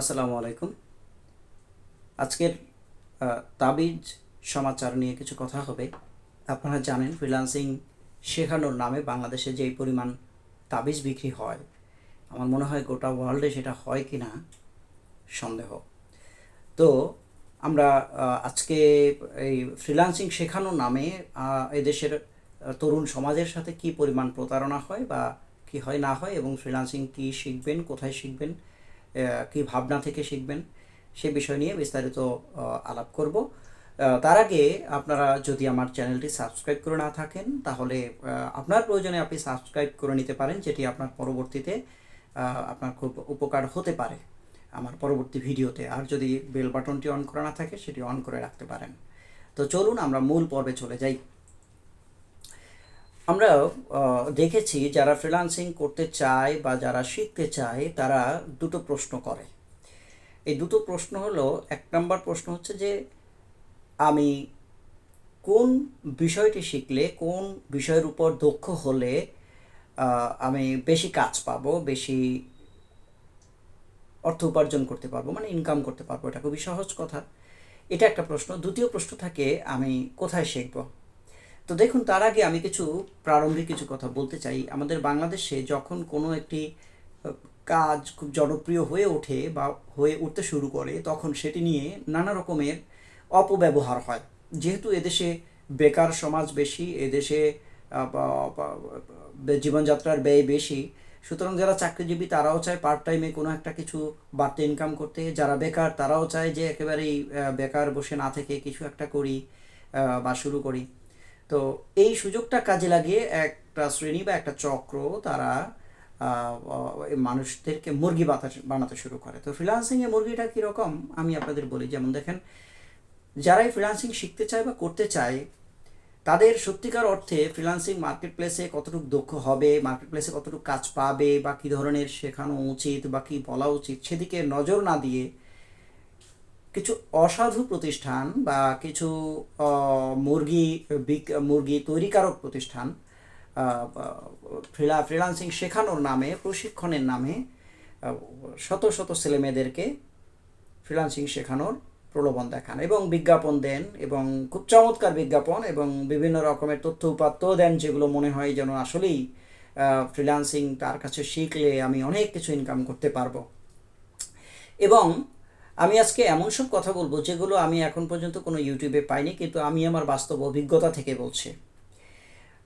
আসসালামু আলাইকুম। আজকের তাবিজ সমাচার নিয়ে কিছু কথা হবে। আপনারা জানেন ফ্রিল্যান্সিং শেখানোর নামে বাংলাদেশে যেই পরিমাণ তাবিজ বিক্রি হয়, আমার মনে হয় গোটা ওয়ার্ল্ডে সেটা হয় কি না সন্দেহ। তো আমরা আজকে এই ফ্রিলান্সিং শেখানোর নামে এদেশের তরুণ সমাজের সাথে কি পরিমাণ প্রতারণা হয় বা কি হয় না হয় এবং ফ্রিল্যান্সিং কি শিখবেন, কোথায় শিখবেন কি ভাবনা থেকে শিখবেন সে বিষয় নিয়ে বিস্তারিত আলাপ করব। তার আগে আপনারা যদি আমার চ্যানেলটি সাবস্ক্রাইব করে না থাকেন, তাহলে আপনার প্রয়োজনে আপনি সাবস্ক্রাইব করে নিতে পারেন, যেটি আপনার পরবর্তীতে আপনার খুব উপকার হতে পারে আমার পরবর্তী ভিডিওতে। আর যদি বেল বাটনটি অন করা না থাকে, সেটি অন করে রাখতে পারেন। তো চলুন আমরা মূল পর্বে চলে যাই। আমরা দেখেছি যারা ফ্রিল্যান্সিং করতে চায় বা যারা শিখতে চায়, তারা দুটো প্রশ্ন করে। এই দুটো প্রশ্ন হলো, এক নম্বর প্রশ্ন হচ্ছে যে, আমি কোন বিষয়টি শিখলে, কোন বিষয়ের উপর দক্ষ হলে আমি বেশি কাজ পাবো, বেশি অর্থ উপার্জন করতে পারব মানে ইনকাম করতে পারব, এটা খুবই সহজ কথা। এটা একটা প্রশ্ন। দ্বিতীয় প্রশ্ন থাকে, আমি কোথায় শিখব? তো দেখুন, তার আগে আমি কিছু প্রারম্ভিক কিছু কথা বলতে চাই। আমাদের বাংলাদেশে যখন কোনো একটি কাজ খুব জনপ্রিয় হয়ে ওঠে বা হয়ে উঠতে শুরু করে, তখন সেটি নিয়ে নানা রকমের অপব্যবহার হয়। যেহেতু এদেশে বেকার সমাজ বেশি, এদেশে জীবনযাত্রার ব্যয় বেশি, সুতরাং যারা চাকরিজীবী, তারাও চায় পার্ট টাইমে কোনো একটা কিছু বাড়তি ইনকাম করতে। যারা বেকার, তারাও চায় যে একেবারেই বেকার বসে না থেকে কিছু একটা করি বা শুরু করি। তো এই সুযোগটা কাজে লাগিয়ে একটা শ্রেণি বা একটা চক্র তারা মানুষদেরকে মুরগি বানাতে শুরু করে। তো ফ্রিলান্সিংয়ে মুরগিটা কীরকম আমি আপনাদের বলি, যেমন দেখেন, যারাই ফ্রিল্যান্সিং শিখতে চায় বা করতে চায়, তাদের সত্যিকার অর্থে ফ্রিল্যান্সিং মার্কেট প্লেসে কতটুকু দক্ষ হবে মার্কেট প্লেসে কতটুকু কাজ পাবে, বা কী ধরনের শেখানো উচিত, বা কী বলা উচিত, সেদিকে নজর না দিয়ে কিছু অসাধু প্রতিষ্ঠান বা কিছু মুরগি মুরগি তৈরিকারক প্রতিষ্ঠান ফ্রিলা, ফ্রিলান্সিং শেখানোর নামে, প্রশিক্ষণের নামে শত শত ছেলেমেয়েদেরকে ফ্রিলান্সিং শেখানোর প্রলোভন দেখান এবং বিজ্ঞাপন দেন এবং খুব চমৎকার বিজ্ঞাপন এবং বিভিন্ন রকমের তথ্য উপাত্ত দেন যেগুলো মনে হয় যেন আসলেই ফ্রিলান্সিং তার কাছে শিখলে আমি অনেক কিছু ইনকাম করতে পারব। এবং আমি আজকে এমন সব কথা বলব যেগুলো আমি এখন পর্যন্ত কোনো ইউটিউবে পাইনি, কিন্তু আমি আমার বাস্তব অভিজ্ঞতা থেকে বলছি।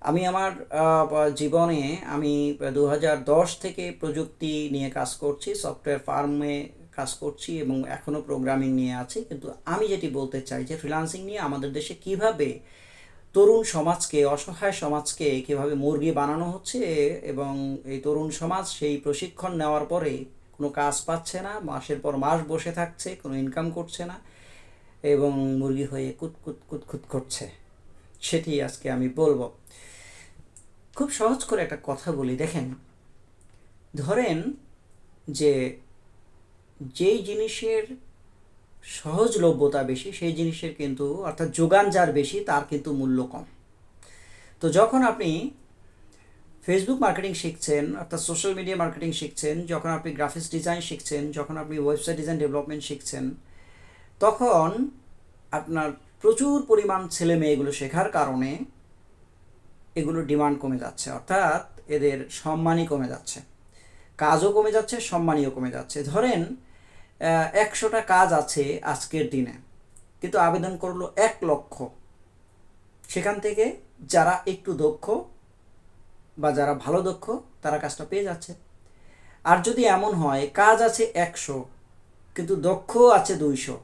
আমি আমার জীবনে আমি দু হাজার দশ থেকে প্রযুক্তি নিয়ে কাজ করছি, সফটওয়্যার ফার্মে কাজ করছি এবং এখনও প্রোগ্রামিং নিয়ে আছি, কিন্তু আমি যেটি বলতে চাই যে ফ্রিলান্সিং নিয়ে আমাদের দেশে কীভাবে তরুণ সমাজকে, অসহায় সমাজকে কীভাবে মুরগি বানানো হচ্ছে এবং এই তরুণ সমাজ সেই প্রশিক্ষণ নেওয়ার পরে কোনো কাজ পাচ্ছে না, মাসের পর মাস বসে থাকছে, কোনো ইনকাম করছে না এবং মুরগি হয়ে কুতকুত কুতকুত করছে। সেটি আজকে আমি বলব। খুব সহজ করে একটা কথা বলি। দেখেন, ধরেন যে যেই জিনিসের সহজলভ্যতা বেশি, সেই জিনিসের কিন্তু অর্থাৎ যোগান যার বেশি, তার কিন্তু মূল্য কম। তো যখন আপনি ফেসবুক মার্কেটিং শিখছেন, অর্থাৎ সোশ্যাল মিডিয়া মার্কেটিং শিখছেন, যখন আপনি গ্রাফিক্স ডিজাইন শিখছেন, যখন আপনি ওয়েবসাইট ডিজাইন ডেভেলপমেন্ট শিখছেন, তখন আপনার প্রচুর পরিমাণ ছেলে মেয়েগুলো শেখার কারণে এগুলোর ডিমান্ড কমে যাচ্ছে, অর্থাৎ এদের সম্মানই কমে যাচ্ছে। কাজও কমে যাচ্ছে, সম্মানীয় কমে যাচ্ছে। ধরেন একশোটা কাজ আছে আজকের দিনে, কিন্তু আবেদন করল এক লক্ষ। সেখান থেকে যারা একটু দক্ষ বা যারা ভালো দক্ষ, তারা কাজটা পেয়ে যাচ্ছে। আর যদি এমন হয়, কাজ আছে একশো, কিন্তু দক্ষ আছে দুইশো,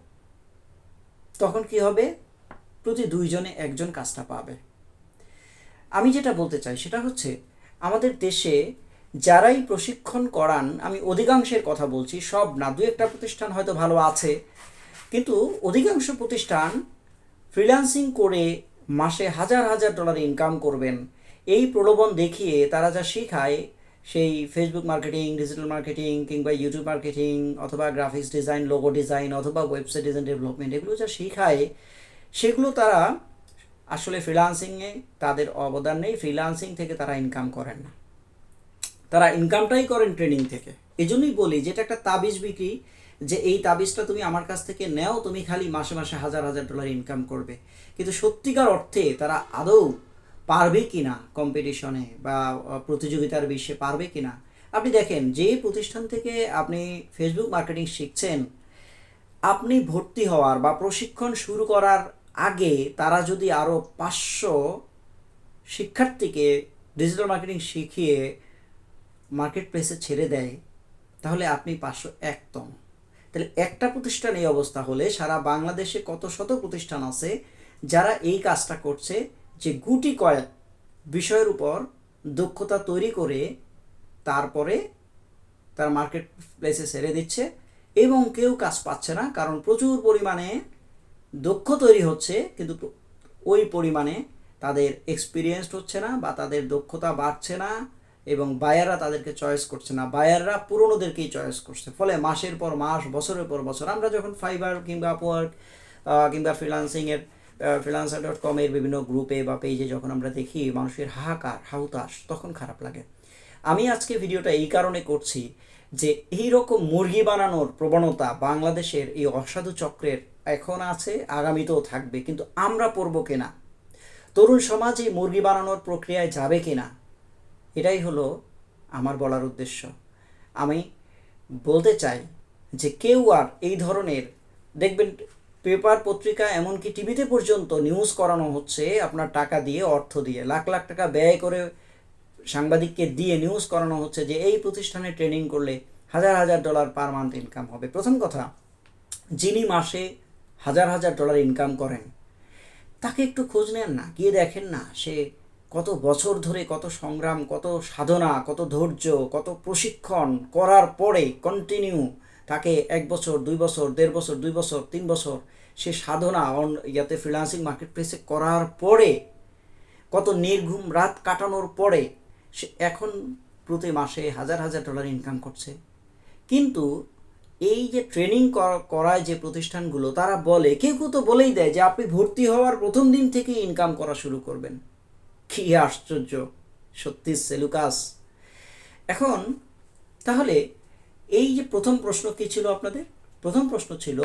তখন কি হবে? প্রতি দুইজনে একজন কাজটা পাবে। আমি যেটা বলতে চাই, সেটা হচ্ছে আমাদের দেশে যারাই প্রশিক্ষণ করান, আমি অধিকাংশের কথা বলছি, সব না দু একটা প্রতিষ্ঠান হয়তো ভালো আছে, কিন্তু অধিকাংশ প্রতিষ্ঠান ফ্রিল্যান্সিং করে মাসে হাজার হাজার ডলার ইনকাম করবেন। এই প্রলোভন দেখিয়ে তারা যা শেখায়, সেই ফেসবুক মার্কেটিং ডিজিটাল মার্কেটিং কিংবা ইউটিউব মার্কেটিং অথবা গ্রাফিক্স ডিজাইন লোগো ডিজাইন অথবা ওয়েবসাইট ডিজাইন ডেভেলপমেন্ট এগুলো যা শেখায়, সেগুলো তারা আসলে ফ্রিলান্সিংয়ে তাদের অবদান নেই ফ্রিলান্সিং থেকে তারা ইনকাম করেন না। তারা ইনকামটাই করেন ট্রেনিং থেকে। এই জন্যই বলি যেটা একটা তাবিজ বিক্রি, যে এই তাবিজটা তুমি আমার কাছ থেকে নেও, তুমি খালি মাসে মাসে হাজার হাজার ডলার ইনকাম করবে। কিন্তু সত্যিকার অর্থে তারা আদৌ পারবে কিনা কম্পিটিশনে বা প্রতিযোগিতার বিশ্বে পারবে কিনা? আপনি দেখেন, যে প্রতিষ্ঠান থেকে আপনি ফেসবুক মার্কেটিং শিখছেন, আপনি ভর্তি হওয়ার বা প্রশিক্ষণ শুরু করার আগে তারা যদি আরও পাঁচশো শিক্ষার্থীকে ডিজিটাল মার্কেটিং শিখিয়ে মার্কেট প্লেসে ছেড়ে দেয়, তাহলে আপনি পাঁচশো একতম তাহলে একটা প্রতিষ্ঠান এই অবস্থা হলে সারা বাংলাদেশে কত শত প্রতিষ্ঠান আছে যারা এই কাজটা করছে যে গুটি কয়েক বিষয়ের উপর দক্ষতা তৈরি করে তারপরে তার মার্কেট প্লেসে ছেড়ে দিচ্ছে এবং কেউ কাজ পাচ্ছে না, কারণ প্রচুর পরিমাণে দক্ষ তৈরি হচ্ছে, কিন্তু ওই পরিমাণে তাদের এক্সপিরিয়েন্সড হচ্ছে না বা তাদের দক্ষতা বাড়ছে না এবং বায়াররা তাদেরকে চয়েস করছে না। বায়াররা পুরনোদেরকেই চয়েস করছে। ফলে মাসের পর মাস, বছরের পর বছর আমরা যখন ফাইবার কিংবা আপওয়ার্ক কিংবা ফ্রিলান্সিংয়ের ফ্রিলান্সার ডট কমের বিভিন্ন গ্রুপে বা পেজে যখন আমরা দেখি মানুষের হাহাকার হাউতাস তখন খারাপ লাগে। আমি আজকে ভিডিওটা এই কারণে করছি যে এই রকম মুরগি বানানোর প্রবণতা বাংলাদেশের এই অসাধু চক্রের এখন আছে, আগামীতেও থাকবে, কিন্তু আমরা পড়ব কিনা? তরুণ সমাজ এই মুরগি বানানোর প্রক্রিয়ায় যাবে কিনা? এটাই হলো আমার বলার উদ্দেশ্য। আমি বলতে চাই যে কেউ আর এই ধরনের, দেখবেন পেপার, পত্রিকা, এমনকি টিভিতে পর্যন্ত নিউজ করানো হচ্ছে আপনার টাকা দিয়ে, অর্থ দিয়ে। লাখ লাখ টাকা ব্যয় করে সাংবাদিককে দিয়ে নিউজ করানো হচ্ছে যে এই প্রতিষ্ঠানে ট্রেনিং করলে হাজার হাজার ডলার পার মান্থ ইনকাম হবে। প্রথম কথা, যিনি মাসে হাজার হাজার ডলার ইনকাম করেন, তাকে একটু খোঁজ নেন না, গিয়ে দেখেন না সে কত বছর ধরে কত সংগ্রাম, কত সাধনা, কত ধৈর্য, কত প্রশিক্ষণ করার পরে কন্টিনিউ তাকে এক বছর, দুই বছর, দেড় বছর, দুই বছর, তিন বছর সে সাধনা অন ইয়াতে ফ্রিলান্সিং মার্কেট প্লেসে করার পরে, কত নির্ঘুম রাত কাটানোর পরে সে এখন প্রতি মাসে হাজার হাজার ডলার ইনকাম করছে। কিন্তু এই যে ট্রেনিং করায় যে প্রতিষ্ঠানগুলো, তারা বলে, কেউ কেউ তো বলেই দেয় যে আপনি ভর্তি হওয়ার প্রথম দিন থেকেই ইনকাম করা শুরু করবেন। কি আশ্চর্য! সত্যি, সেলুকাস। এখন, তাহলে এই যে প্রথম প্রশ্ন কি ছিল আপনাদের? প্রথম প্রশ্ন ছিল,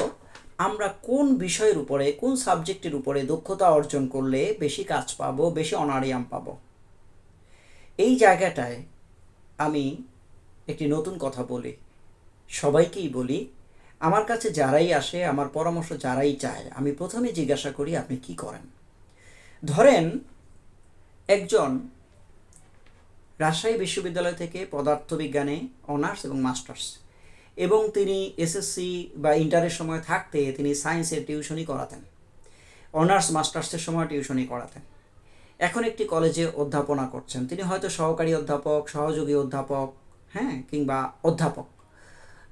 আমরা কোন বিষয়ের উপরে, কোন সাবজেক্টের উপরে দক্ষতা অর্জন করলে বেশি কাজ পাবো, বেশি অনারিয়াম পাবো? এই জায়গাটায় আমি একটি নতুন কথা বলি, সবাইকেই বলি, আমার কাছে যারাই আসে, আমার পরামর্শ যারাই চায়, আমি প্রথমে জিজ্ঞাসা করি, আপনি কি করেন? ধরেন, একজন রাজশাহী বিশ্ববিদ্যালয় থেকে পদার্থবিজ্ঞানে, অনার্স এবং মাস্টার্স। এবং তিনি এসএসসি বা ইন্টারের সময় থাকতে তিনি সায়েন্সের টিউশনই করাতেন। অনার্স, মাস্টার্সের সময় টিউশনই করাতেন। এখন একটি কলেজে অধ্যাপনা করছেন। তিনি হয়তো সহকারী অধ্যাপক, সহযোগী অধ্যাপক হ্যাঁ কিংবা অধ্যাপক।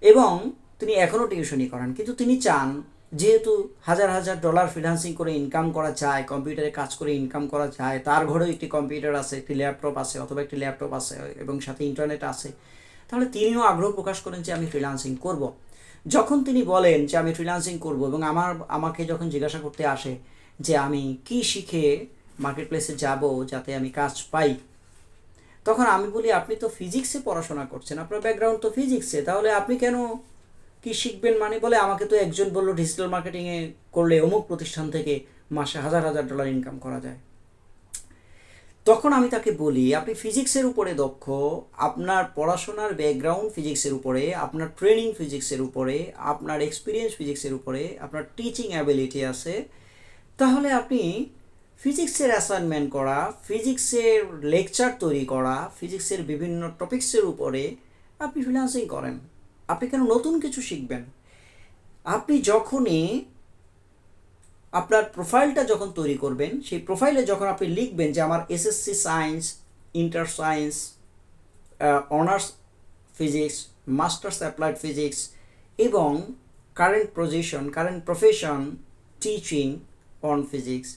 এবং তিনি এখনও টিউশনই করান। কিন্তু তিনি চান যেহেতু হাজার হাজার ডলার ফ্রিল্যান্সিং করে ইনকাম করা যায় কম্পিউটারে কাজ করে ইনকাম করা যায় তার ঘরেও একটি কম্পিউটার আছে, একটি ল্যাপটপ আছে, অথবা একটি ল্যাপটপ আছে, এবং সাথে ইন্টারনেট আছে, তাহলে তিনিও আগ্রহ প্রকাশ করেন যে আমি ফ্রিল্যান্সিং করব। যখন তিনি বলেন যে আমি ফ্রিল্যান্সিং করব এবং আমার, আমাকে যখন জিজ্ঞাসা করতে আসে যে আমি কি শিখে মার্কেট প্লেসে যাব যাতে আমি কাজ পাই, তখন আমি বলি, আপনি তো ফিজিক্সে পড়াশোনা করছেন, আপনার ব্যাকগ্রাউন্ড তো ফিজিক্সে তাহলে আপনি কেন কি শিখবেন মানে বলে? আমাকে তো একজন বলল ডিজিটাল মার্কেটিংয়ে করলে অমুক প্রতিষ্ঠান থেকে মাসে হাজার হাজার ডলার ইনকাম করা যায়। তখন আমি তাকে বলি, আপনি ফিজিক্সের উপরে দক্ষ, আপনার পড়াশোনার ব্যাকগ্রাউন্ড ফিজিক্সের উপরে, আপনার ট্রেনিং ফিজিক্সের উপরে, আপনার এক্সপিরিয়েন্স ফিজিক্সের উপরে, আপনার টিচিং অ্যাবিলিটি আছে, তাহলে আপনি ফিজিক্সের অ্যাসাইনমেন্ট করা ফিজিক্সের লেকচার তৈরি করা ফিজিক্সের বিভিন্ন টপিক্সের উপরে আপনি ফ্রিল্যান্সিং করেন। আপনি কেন নতুন কিছু শিখবেন? আপনি যখনই আপনার প্রোফাইলটা যখন তৈরি করবেন, সেই প্রোফাইলে যখন আপনি লিখবেন যে আমার SSC science inter science honours physics masters applied physics এবং current position current profession teaching on physics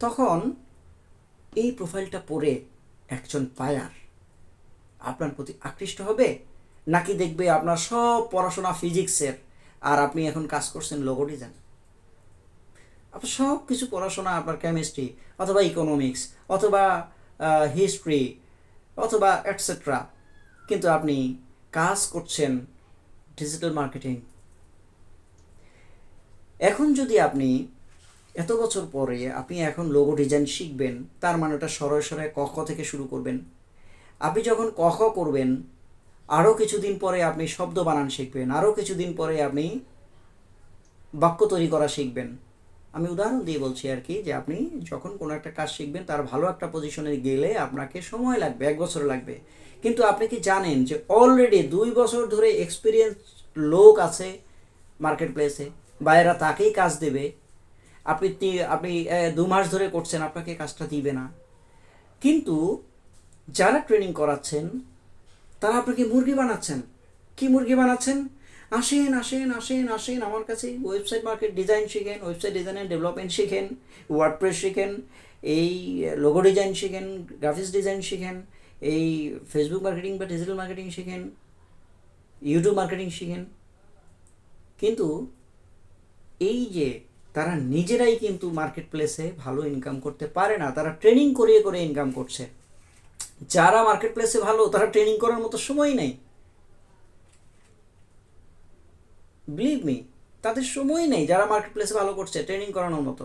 তখন এই প্রোফাইলটা পড়ে একজন পায়ার আপনার প্রতি আকৃষ্ট হবে নাকি দেখবে আপনার সব পড়াশোনা ফিজিক্সের, আর আপনি এখন কাজ করছেন লোগো ডিজাইন আপনার সব কিছু পড়াশোনা, আপনার কেমিস্ট্রি অথবা ইকোনমিক্স অথবা হিস্ট্রি অথবা অ্যাটসেট্রা কিন্তু আপনি কাজ করছেন ডিজিটাল মার্কেটিং এখন যদি আপনি এত বছর পরে আপনি এখন লোগো ডিজাইন শিখবেন, তার মানে ওটা সরয় সরয় ক খ থেকে শুরু করবেন। আপনি যখন ক খ করবেন আরও কিছুদিন পরে আপনি শব্দ বানান শিখবেন আরও কিছুদিন পরে আপনি বাক্য তৈরি করা শিখবেন। আমি উদাহরণ দিয়ে বলছি আর কি যে আপনি যখন কোনো একটা কাজ শিখবেন, তার ভালো একটা পজিশনে গেলে আপনাকে সময় লাগবে, এক বছর লাগবে। কিন্তু আপনি কি জানেন যে অলরেডি দুই বছর ধরে এক্সপিরিয়েন্স লোক আছে মার্কেট প্লেসে বাইরা তাকেই কাজ দেবে। আপনি আপনি দু মাস ধরে করছেন, আপনাকে কাজটা দিবে না। কিন্তু যারা ট্রেনিং করাচ্ছেন তারা আপনাকে মুরগি বানাচ্ছেন। কি মুরগি বানাচ্ছেন? আসেন আসেন আসেন আসেন, আমার কাছে ওয়েবসাইট মার্কেট ডিজাইন শিখেন ওয়েবসাইট ডিজাইন অ্যান্ড ডেভেলপমেন্ট শিখেন ওয়ার্ডপ্রেস শিখেন, এই লোগো ডিজাইন শিখেন গ্রাফিক্স ডিজাইন শিখেন, এই ফেসবুক মার্কেটিং বা ডিজিটাল মার্কেটিং শিখেন ইউটিউব মার্কেটিং শিখেন। কিন্তু এই যে তারা নিজেরাই কিন্তু মার্কেট প্লেসে ভালো ইনকাম করতে পারে না, তারা ট্রেনিং করিয়ে করে ইনকাম করছে। যারা মার্কেট প্লেসে ভালো, তারা ট্রেনিং করার মতো সময় নেই। বিলিভ মি তাদের সময় নেই যারা মার্কেট প্লেসে ভালো করছে ট্রেনিং করানোর মতো।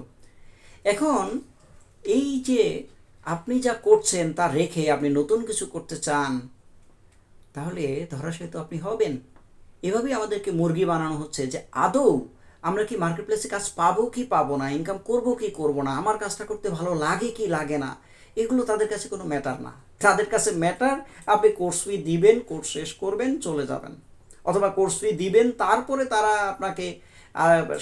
এখন, এই যে আপনি যা করছেন তা রেখে আপনি নতুন কিছু করতে চান, তাহলে ধরাশায়ী তো আপনি হবেন। এভাবেই আমাদেরকে মুরগি বানানো হচ্ছে যে, আদৌ আমরা কি মার্কেট প্লেসে কাজ পাবো কি পাবো না ইনকাম করব কি করব না, আমার কাজটা করতে ভালো লাগে কি লাগে না এগুলো তাদের কাছে কোনো ম্যাটার না। তাদের কাছে ম্যাটার আপনি কোর্স ফি দিবেন কোর্স শেষ করবেন, চলে যাবেন। অথবা কোর্স ফি দিবেন, তারপরে তারা আপনাকে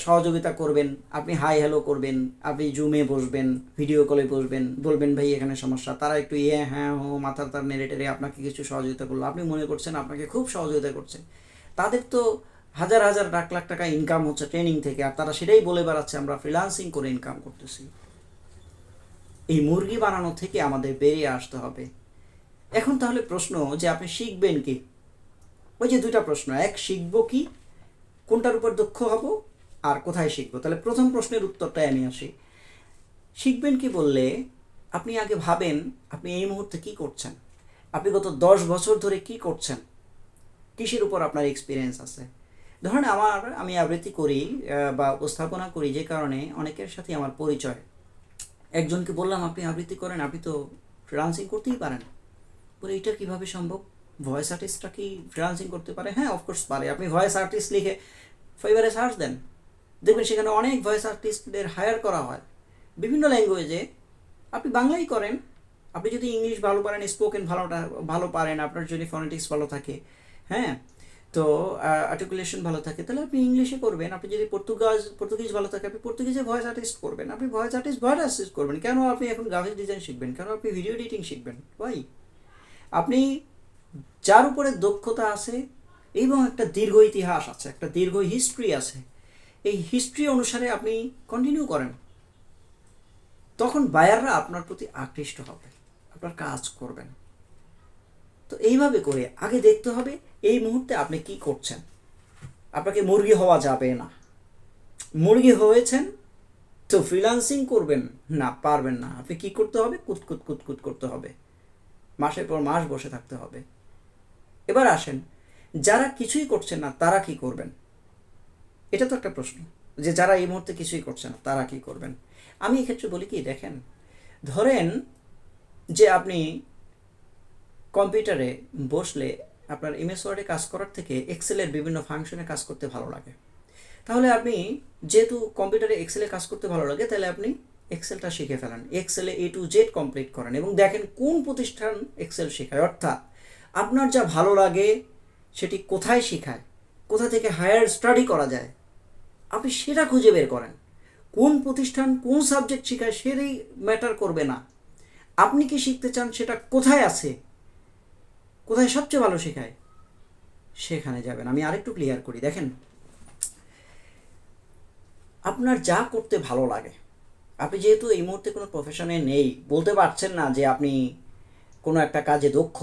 সহযোগিতা করবেন। আপনি হাই হ্যালো করবেন, আপনি জুমে বসবেন ভিডিও কলে বসবেন, বলবেন, ভাই, এখানে সমস্যা। তারা একটু ইয়ে হ্যাঁ হো, মাথার তার নেড়ে আপনাকে কিছু সহযোগিতা করল। আপনি মনে করছেন, আপনাকে খুব সহযোগিতা করছে। তাদের তো হাজার হাজার, লাখ লাখ টাকা ইনকাম হচ্ছে ট্রেনিং থেকে, আর তারা সেটাই বলে বেড়াচ্ছে, আমরা ফ্রিলান্সিং করে ইনকাম করতেছি। এই মুরগি বানানো থেকে আমাদের বেরিয়ে আসতে হবে। এখন তাহলে প্রশ্ন যে আপনি শিখবেন কি? ওই যে দুইটা প্রশ্ন, এক শিখব কি? কোনটার উপর দক্ষ হব আর কোথায় শিখব? তাহলে প্রথম প্রশ্নের উত্তরটাই আমি আসি। শিখবেন কি বললে, আপনি আগে ভাবেন আপনি এই মুহূর্তে কি করছেন? আপনি গত দশ বছর ধরে কি করছেন? কিসের উপর আপনার এক্সপিরিয়েন্স আছে? ধরেন আমার আমি আবৃত্তি করি বা উপস্থাপনা করি যে কারণে অনেকের সাথে আমার পরিচয়। একজনকে বললাম, আপনি আবৃত্তি করেন, আপনি তো ফ্রিলান্সিং করতেই পারেন। বলে এটা কীভাবে সম্ভব? ভয়েস আর্টিস্টরা কি ফ্রিলান্সিং করতে পারে? হ্যাঁ অফকোর্স পারে। আপনি ভয়েস আর্টিস্ট লিখে ফাইবারে সার্চ দেন। দেখবেন সেখানে অনেক ভয়েস আর্টিস্টদের হায়ার করা হয়। বিভিন্ন ল্যাঙ্গুয়েজে আপনি বাংলাই করেন। আপনি যদি ইংলিশ ভালো পারেন স্পোকেন ভালোটা, ভালো পারেন, আপনার যদি ফনেটিক্স ভালো থাকে হ্যাঁ? তো আর্টিকুলেশন ভালো থাকে, তাহলে আপনি ইংলিশে করবেন। আপনি যদি পর্তুগাজ পর্তুগিজ ভালো থাকে, আপনি পর্তুগিজে ভয়েস আর্টিস্ট করবেন। আপনি ভয়েস আর্টিস্ট ভয়েস আর্টিস্ট করবেন। কেন আপনি এখন গ্রাফিক্স ডিজাইন শিখবেন? কেন আপনি ভিডিও এডিটিং শিখবেন? ওয়াই আপনি যার উপরে দক্ষতা আছে এবং একটা দীর্ঘ ইতিহাস আছে, একটা দীর্ঘ হিস্ট্রি আছে, এই হিস্ট্রি অনুসারে আপনি কন্টিনিউ করেন। তখন বায়াররা আপনার প্রতি আকৃষ্ট হবে, আপনার কাজ করবেন। তো এইভাবে করে আগে দেখতে হবে এই মুহূর্তে আপনি কি করছেন? আপনাকে মুরগি হওয়া যাবে না। মুরগি হয়েছেন তো ফ্রিলান্সিং করবেন না, পারবেন না। আপনি কি করতে হবে? কুতকুত কুতকুত করতে হবে। মাসের পর মাস বসে থাকতে হবে। এবার আসেন, যারা কিছুই করছেন না, তারা কি করবেন? এটা তো একটা প্রশ্ন, যে যারা এই মুহূর্তে কিছুই করছে না, তারা কি করবেন? আমি এক্ষেত্রে বলি কি, দেখেন, ধরেন যে আপনি কম্পিউটারে বসলে আপনার এমএস ওয়ার্ডে কাজ করার থেকে এক্সেলের বিভিন্ন ফাংশনে কাজ করতে ভালো লাগে। তাহলে আপনি যেহেতু কম্পিউটারে এক্সেলে কাজ করতে ভালো লাগে, তাহলে আপনি এক্সেলটা শিখে ফেলেন। এক্সেলে এ টু জেড কমপ্লিট করেন এবং দেখেন কোন প্রতিষ্ঠান এক্সেল শেখায়। অর্থাৎ আপনার যা ভালো লাগে সেটি কোথায় শেখায়? কোথা থেকে হায়ার স্টাডি করা যায়? আপনি সেটা খুঁজে বের করেন। কোন প্রতিষ্ঠান কোন সাবজেক্ট শেখায় সেটাই ম্যাটার করবে না। আপনি কি শিখতে চান সেটা কোথায় আছে? কোথায় সবচেয়ে ভালো শেখায়? সেখানে যাবেন। আমি আরেকটু ক্লিয়ার করি। দেখেন, আপনার যা করতে ভালো লাগে। আপনি যেহেতু এই মুহূর্তে কোনো প্রফেশনে নেই, বলতে পারছেন না যে আপনি কোনো একটা কাজে দক্ষ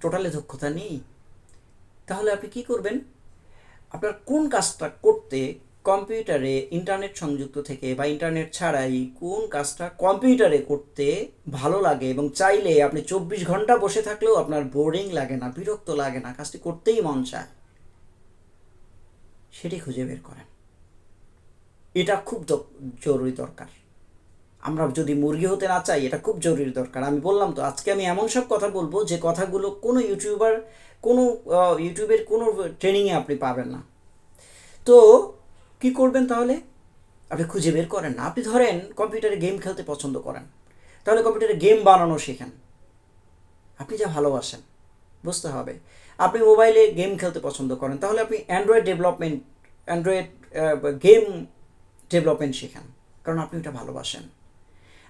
টোটালি দক্ষতা নেই, তাহলে আপনি কি করবেন? আপনার কোন কাজটা করতে কম্পিউটারে ইন্টারনেট সংযুক্ত থেকে বা ইন্টারনেট ছাড়াই কোন কাজটা কম্পিউটারে করতে ভালো লাগে এবং চাইলে আপনি চব্বিশ ঘণ্টা বসে থাকলেও আপনার বোরিং লাগে না, বিরক্ত লাগে না, কাজটি করতেই মন চায়, সেটি খুঁজে বের করেন। এটা খুব জরুরি দরকার। আমরা যদি মুরগি হতে না চাই, এটা খুব জরুরি দরকার। আমি বললাম তো, আজকে আমি এমন সব কথা বলব যে কথাগুলো কোনো ইউটিউবার, কোনো ইউটিউবের কোনো ট্রেনিংয়ে আপনি পাবেন না। তো কি করবেন তাহলে? আপনি খুঁজে বের করেন না। আপনি ধরেন কম্পিউটারে গেম খেলতে পছন্দ করেন। তাহলে কম্পিউটারে গেম বানানো শেখেন। আপনি যা ভালোবাসেন, বুঝতে হবে। আপনি মোবাইলে গেম খেলতে পছন্দ করেন, তাহলে আপনি Android development, Android game development শেখান, কারণ আপনি ওটা ভালোবাসেন।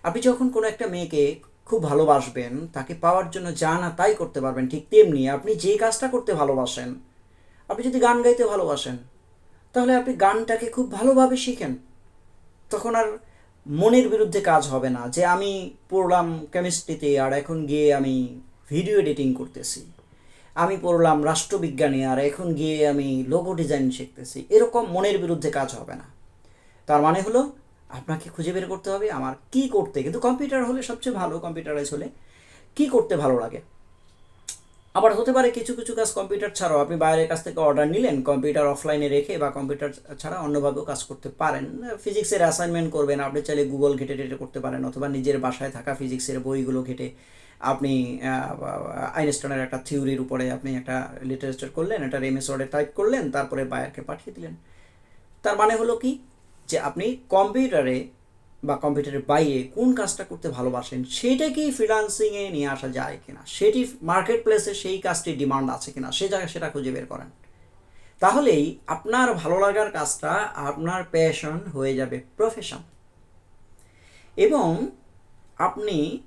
আপনি যখন কোনো একটা মেয়েকে খুব ভালোবাসবেন, তাকে পাওয়ার জন্য যা না তাই করতে পারবেন, ঠিক তেমনি আপনি যে কাজটা করতে ভালোবাসেন, আপনি যদি গান গাইতে ভালোবাসেন তাহলে আপনি গানটাকে খুব ভালোভাবে শিখেন। তখন আর মনের বিরুদ্ধে কাজ হবে না যে আমি পড়লাম কেমিস্ট্রিতে আর এখন গিয়ে আমি ভিডিও এডিটিং করতেছি। আমি পড়লাম রাষ্ট্রবিজ্ঞানে আর এখন গিয়ে আমি লোগো ডিজাইন শিখতেছি। এরকম মনের বিরুদ্ধে কাজ হবে না। তার মানে হলো আপনাকে খুঁজে বের করতে হবে আমার কি করতে। কিন্তু কম্পিউটার হলে সবচেয়ে ভালো, কম্পিউটারাইজ হলে কি করতে ভালো লাগে? আবার হতে পারে কিছু কিছু কাজ কম্পিউটার ছাড়াও। আপনি বাইরের কাছ থেকে অর্ডার নিলেন কম্পিউটার অফলাইনে রেখে বা কম্পিউটার ছাড়া অন্যভাবেও কাজ করতে পারেন। ফিজিক্সের অ্যাসাইনমেন্ট করবেন, আপনি চাইলে গুগল ঘেটে টেটে করতে পারেন, অথবা নিজের বাসায় থাকা ফিজিক্সের বইগুলো ঘেটে আপনি আইনস্টাইনের একটা থিওরির উপরে আপনি একটা লিটারেচার করলেন, একটা এমএস ওয়ার্ডে টাইপ করলেন, তারপরে বায়ারকে পাঠিয়ে দিলেন। তার মানে হলো কি? যে আপনি কম্পিউটারে বা কম্পিউটারের বাইরে কোন কাজটা করতে ভালোবাসেন, সেটাকেই ফ্রিলান্সিংয়ে নিয়ে আসা যায় কিনা? সেটি মার্কেট প্লেসে সেই কাজটির ডিমান্ড আছে কিনা? সে জায়গায় সেটা খুঁজে বের করেন। তাহলেই আপনার ভালো লাগার কাজটা আপনার প্যাশন হয়ে যাবে প্রফেশন এবং আপনি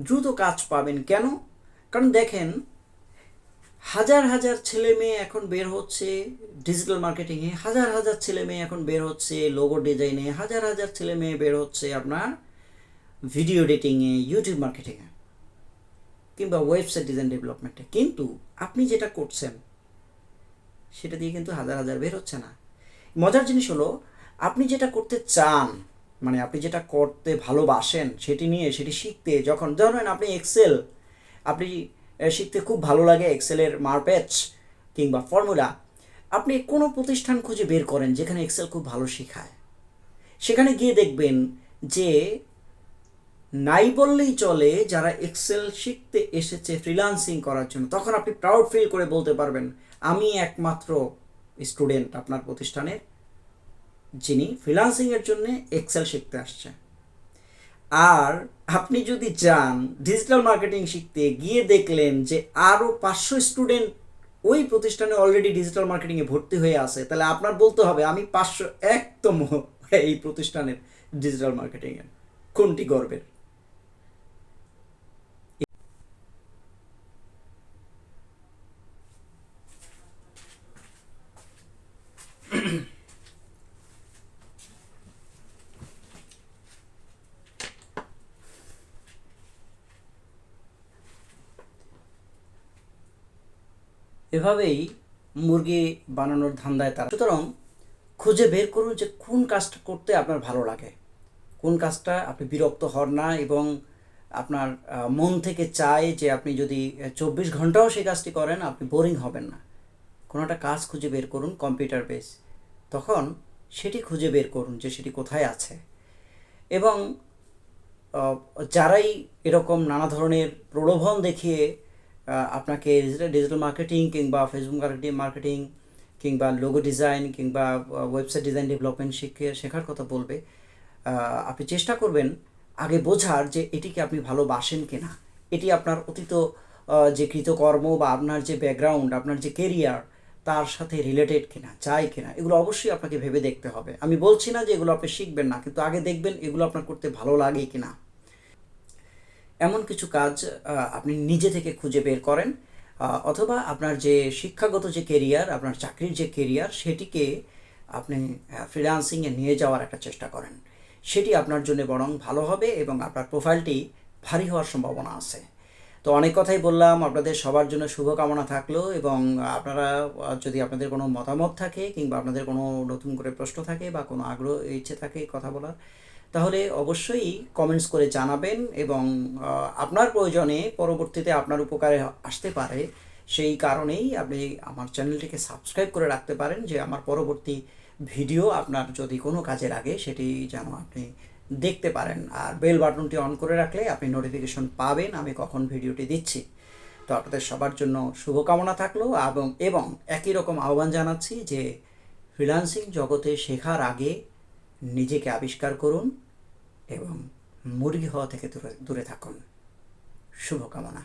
দ্রুত কাজ পাবেন। কেন? কারণ দেখেন হাজার হাজার ছেলে মেয়ে এখন বের হচ্ছে ডিজিটাল মার্কেটিংয়ে হাজার হাজার ছেলে মেয়ে এখন বের হচ্ছে লোগো ডিজাইনে হাজার হাজার ছেলে মেয়ে বের হচ্ছে আপনার ভিডিও এডিটিংয়ে ইউটিউব মার্কেটিংয়ে কিংবা ওয়েবসাইট ডিজাইন ডেভেলপমেন্টে কিন্তু আপনি যেটা করছেন, সেটা দিয়ে কিন্তু হাজার হাজার বের হচ্ছে না। মজার জিনিস হলো, আপনি যেটা করতে চান মানে আপনি যেটা করতে ভালোবাসেন, সেটি নিয়ে, সেটি শিখতে, যখন, ধরেন আপনি এক্সেল আপনি শিখতে খুব ভালো লাগে এক্সেলের মারপ্যাচ কিংবা ফর্মুলা। আপনি কোনো প্রতিষ্ঠান খুঁজে বের করেন যেখানে এক্সেল খুব ভালো শেখায়। সেখানে গিয়ে দেখবেন যে নাই বললেই চলে যারা এক্সেল শিখতে এসেছে ফ্রিল্যান্সিং করার জন্য, তখন আপনি প্রাউড ফিল করে বলতে পারবেন, আমি একমাত্র স্টুডেন্ট আপনার প্রতিষ্ঠানের যিনি ফ্রিল্যান্সিংয়ের জন্য এক্সেল শিখতে আসছে আর আপনি যদি যান ডিজিটাল মার্কেটিং শিখতে, গিয়ে দেখলেন যে আরও পাঁচশো স্টুডেন্ট ওই প্রতিষ্ঠানে অলরেডি ডিজিটাল মার্কেটিংয়ে ভর্তি হয়ে আছে, তাহলে আপনার বলতে হবে, আমি পাঁচশো একতম এই প্রতিষ্ঠানের ডিজিটাল মার্কেটিংয়ের কোনটি গর্বের? এভাবেই মুরগি বানানোর ধান্দায় তারা। সুতরাং খুঁজে বের করুন যে কোন কাজটা করতে আপনার ভালো লাগে। কোন কাজটা আপনি বিরক্ত হন না এবং আপনার মন থেকে চায় যে আপনি যদি চব্বিশ ঘন্টাও সেই কাজটি করেন, আপনি বোরিং হবেন না। কোনো একটা কাজ খুঁজে বের করুন কম্পিউটার বেস। তখন সেটি খুঁজে বের করুন যে সেটি কোথায় আছে। এবং যারাই এরকম নানা ধরনের প্রলোভন দেখিয়ে আপনাকে ডিজিটাল মার্কেটিং কিংবা ফেসবুক মার্কেটিং মার্কেটিং কিংবা লোগো ডিজাইন কিংবা ওয়েবসাইট ডিজাইন ডেভেলপমেন্ট শিখে, শেখার কথা বলবে। আপনি চেষ্টা করবেন আগে বোঝার যে এটিকে আপনি ভালোবাসেন কিনা। এটি আপনার অতীত যে কৃতকর্ম বা আপনার যে ব্যাকগ্রাউন্ড আপনার যে কেরিয়ার তার সাথে রিলেটেড কিনা চাই কিনা, এগুলো অবশ্যই আপনাকে ভেবে দেখতে হবে। আমি বলছি না যে এগুলো আপনি শিখবেন না, কিন্তু আগে দেখবেন এগুলো আপনার করতে ভালো লাগে কিনা। এমন কিছু কাজ আপনি নিজে থেকে খুঁজে বের করেন অথবা আপনার যে শিক্ষাগত যে কেরিয়ার আপনার চাকরির যে কেরিয়ার সেটিকে আপনি ফ্রিলান্সিংয়ে নিয়ে যাওয়ার একটা চেষ্টা করেন। সেটি আপনার জন্য বরং ভালো হবে এবং আপনার প্রোফাইলটি ভারী হওয়ার সম্ভাবনা আছে। তো অনেক কথাই বললাম, আপনাদের সবার জন্য শুভকামনা থাকল এবং আপনারা যদি আপনাদের কোনো মতামত থাকে কিংবা আপনাদের কোনো নতুন করে প্রশ্ন থাকে বা কোনো আগ্রহ, ইচ্ছে থাকে কথা বলার তাহলে অবশ্যই কমেন্টস করে জানাবেন এবং আপনার প্রয়োজনে পরবর্তীতে আপনার উপকারে আসতে পারে। সেই কারণেই আপনি আমার চ্যানেলটিকে সাবস্ক্রাইব করে রাখতে পারেন যে আমার পরবর্তী ভিডিও আপনার যদি কোনো কাজে লাগে সেটি যেন আপনি দেখতে পারেন। আর বেল বাটনটি অন করে রাখলে আপনি নোটিফিকেশন পাবেন, আমি কখন ভিডিওটি দিচ্ছি। তো আপনাদের সবার জন্য শুভকামনা থাকল এবং এবং একই রকম আহ্বান জানাচ্ছি যে ফ্রিল্যান্সিং জগতে শেখার আগে নিজেকে আবিষ্কার করুন এবং মুরগি হওয়া থেকে দূরে দূরে থাকুন। শুভকামনা।